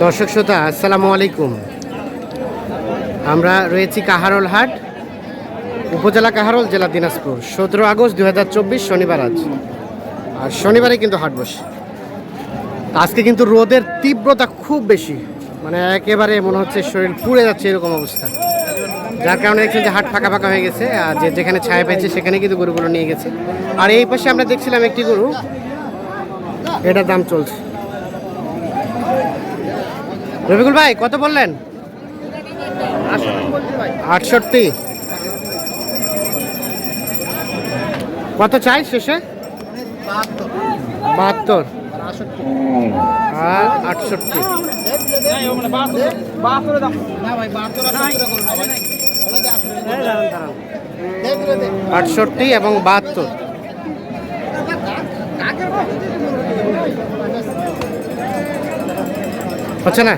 দর্শক শ্রোতা, আসসালামু আলাইকুম। আমরা রয়েছি কাহারোল হাট, উপজেলা কাহারোল, জেলা দিনাজপুর। সতেরো আগস্ট দু হাজার চব্বিশ শনিবার আজ। আর শনিবারে কিন্তু হাট বসে। আজকে কিন্তু রোদের তীব্রতা খুব বেশি। মানে একেবারে মনে হচ্ছে শরীর পুড়ে যাচ্ছে এরকম অবস্থা। যার কারণে দেখছেন যে হাট ফাঁকা ফাঁকা হয়ে গেছে। আর যে যেখানে ছায়া পেয়েছে সেখানে কিন্তু গরুগুলো নিয়ে গেছে। আর এই পাশে আমরা দেখছিলাম একটি গরু। এটার দাম চলছে। রবিকুল ভাই কত বললেন? আটষট্টি। কত চাই শেষে? বাহাত্তর। আর আটষট্টি। আটষট্টি এবং বাহাত্তর। হচ্ছে না?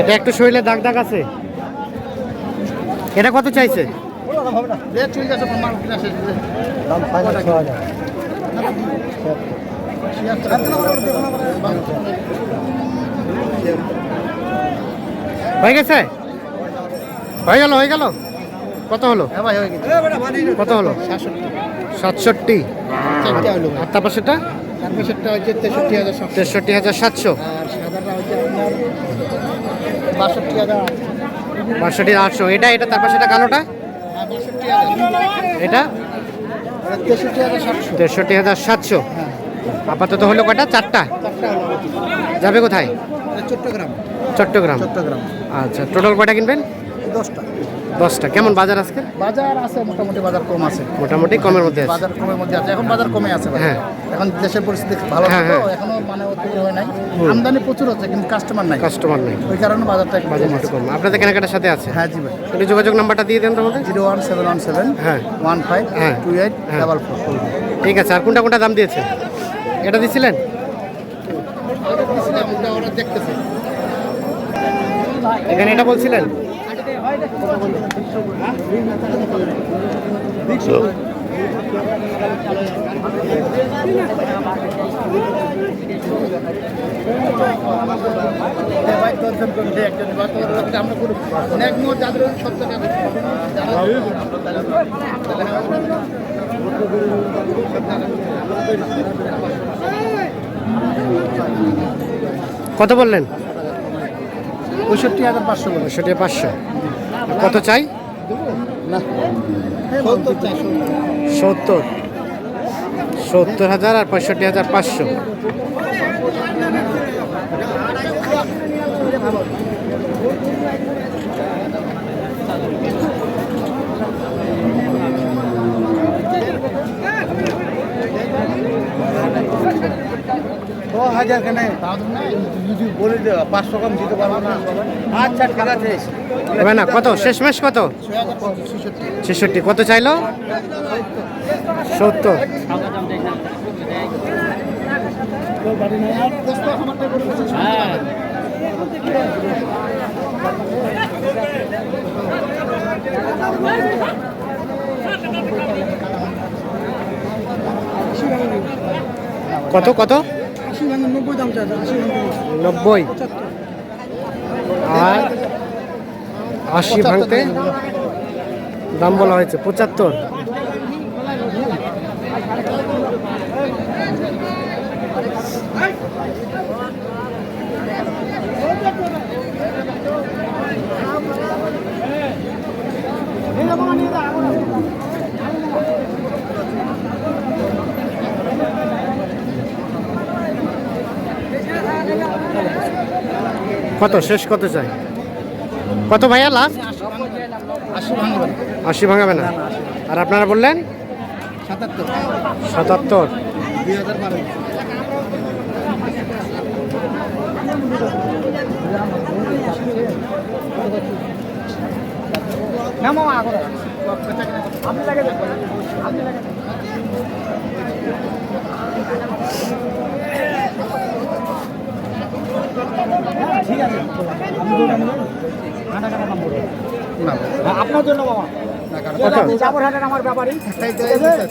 এটা একটু শরীরে দাগ দাগ আছে? এটা কত চাইছে? হয়ে গেছে? হয়ে গেল হয়ে গেল? কত হলো? কত হলো? সাতষট্টি। আর তারপর সেটা? তেষট্টি হাজার সাতশো। বাষট্টি আটশো। এটা এটা তারপর সেটা কালোটা? হ্যাঁ এটা? তেষট্টি হাজার সাতশো। আপাতত হলো কটা চারটা। যাবে কোথায়? চট্টগ্রাম। চট্টগ্রাম। চট্টগ্রাম। আচ্ছা টোটাল কটা কিনবেন? দশটা। দশটা। কেমন বাজার আজকে? বাজার আছে মোটামুটি বাজার কম আছে। মোটামুটি কমের মধ্যে আছে। বাজার কমের মধ্যে আছে। এখন বাজার কমে আছে হ্যাঁ। এখন দেশের পরিস্থিতি ভালো হ্যাঁ, না তো, হ্যাঁ। এখনও মানে অতিরিক্ত হয় নাই। আমদানি প্রচুর হচ্ছে কিন্তু কাস্টমার নাই। কাস্টমার নাই। ওই কারণে বাজারটা একটু বাজার একটু কম। আপনাদের কেনাকাটার সাথে আছে? হ্যাঁ জি ভাই। একটু যোগাযোগ নাম্বারটা দিয়ে দেন তোমাদের zero one seven one seven হ্যাঁ। ওয়ান ফাইভ হ্যাঁ। Two eight. Double four. ঠিক আছে। আর কোনটা কোনটা দাম দিয়েছে এটা দিছিলেন? এখানে এটা বলছিলেন? দর্শন করবে একজন আমরা অনেক মোট যাদের কত বললেন? পঁয়ষট্টি হাজার পাঁচশো পঁয়ষট্টি পাঁচশো। কত চাই। সত্তর। সত্তর হাজার আর পঁয়ষট্টি হাজার পাঁচশো। কেন যদি বলে দে পাঁচশো কম দিতে পারব না। আচ্ছা ঠিক আছে। না, কত? শেষমেশ কত? ছেষট্টি। কত চাইলো? সত্তর। কত কত? নব্বই দাম চাই নব্বই। আর আশি ভাঙতে দাম বলা হয়েছে পঁচাত্তর। কত? শেষ কত চাই? কত ভাইয়া লাস্ট আশি ভাঙাবে না। আর আপনারা বললেন? সাতাত্তর। সাতাত্তর দুই হাজার বারো। না আপনার জন্য বাবা।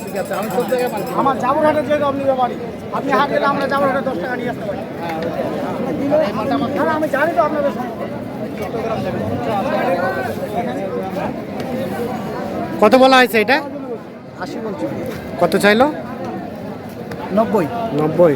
ঠিক আছে? আমি সব জায়গায় মাল আমার জাবরহাটের যেহেতু আপনি ব্যাপারী আপনি হাট গেলে আমরা জাবরহাটে দশ টাকা নিয়ে আসতে পারি। না, আমি জানি তো আপনাদের। কত বলা হয়েছে এটা? আশি বলছি। কত চাইলো? নব্বই। নব্বই।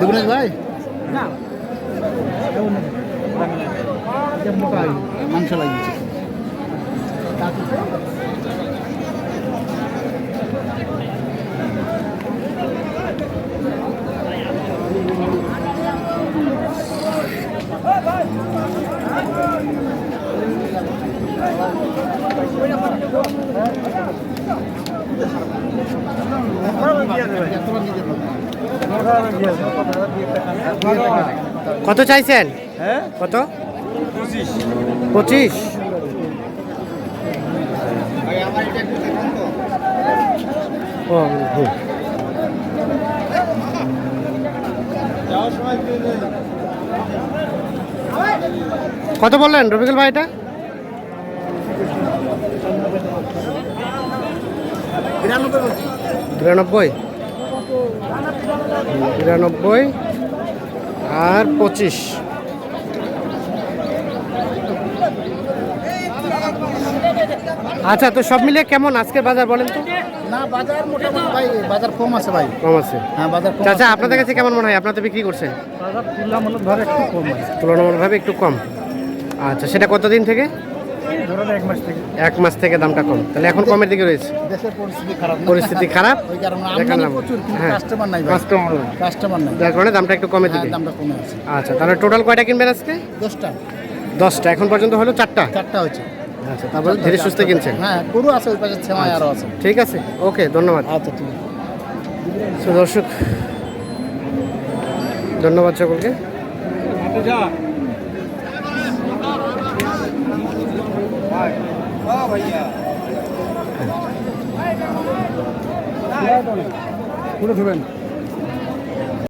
দেবুরাজ ভাই? মাংস লাগিয়েছে কত চাইছেন? হ্যাঁ? কত? পঁচিশ। ও। কত বললেন রবিকুল ভাই এটা? বিরানব্বই। বিরানব্বই আর পঁচিশ। আচ্ছা তো সব মিলিয়ে কেমন আজকের বাজার বলেন তো? না বাজার মোটামুটি ভাই বাজার কম আছে ভাই। কম আছে। হ্যাঁ বাজার কম চাচা আপনাদের কাছে কেমন মনে হয়? আপনার তো বিক্রি করছেন। বাজার তুলনামূলক একটু কম তুলনামূলকভাবে একটু কম। আচ্ছা সেটা কতদিন থেকে? এক মাস থেকে। এক মাস থেকে দামটা কম। তাহলে এখন কমের দিকে রয়েছে। পরিস্থিতি খারাপ হ্যাঁ। কাস্টমার নাই ভাই। কাস্টমার কাস্টমার নাই। যার কারণে দামটা একটু কমে হ্যাঁ দিবে। দামটা আচ্ছা তাহলে টোটাল কয়টা কিনবেন আজকে? দশটা। দশটা। এখন পর্যন্ত হলো চারটা? চারটা হয়েছে। আচ্ছা তারপরে ধীরে সুস্থে কিনছেন? হ্যাঁ গরু আছে ওই পাশে ছেমায় আরও আছে। ঠিক আছে। ওকে ধন্যবাদ। আচ্ছা ঠিক আছে। দর্শক ধন্যবাদ সকলকে। পুরো ধুবেন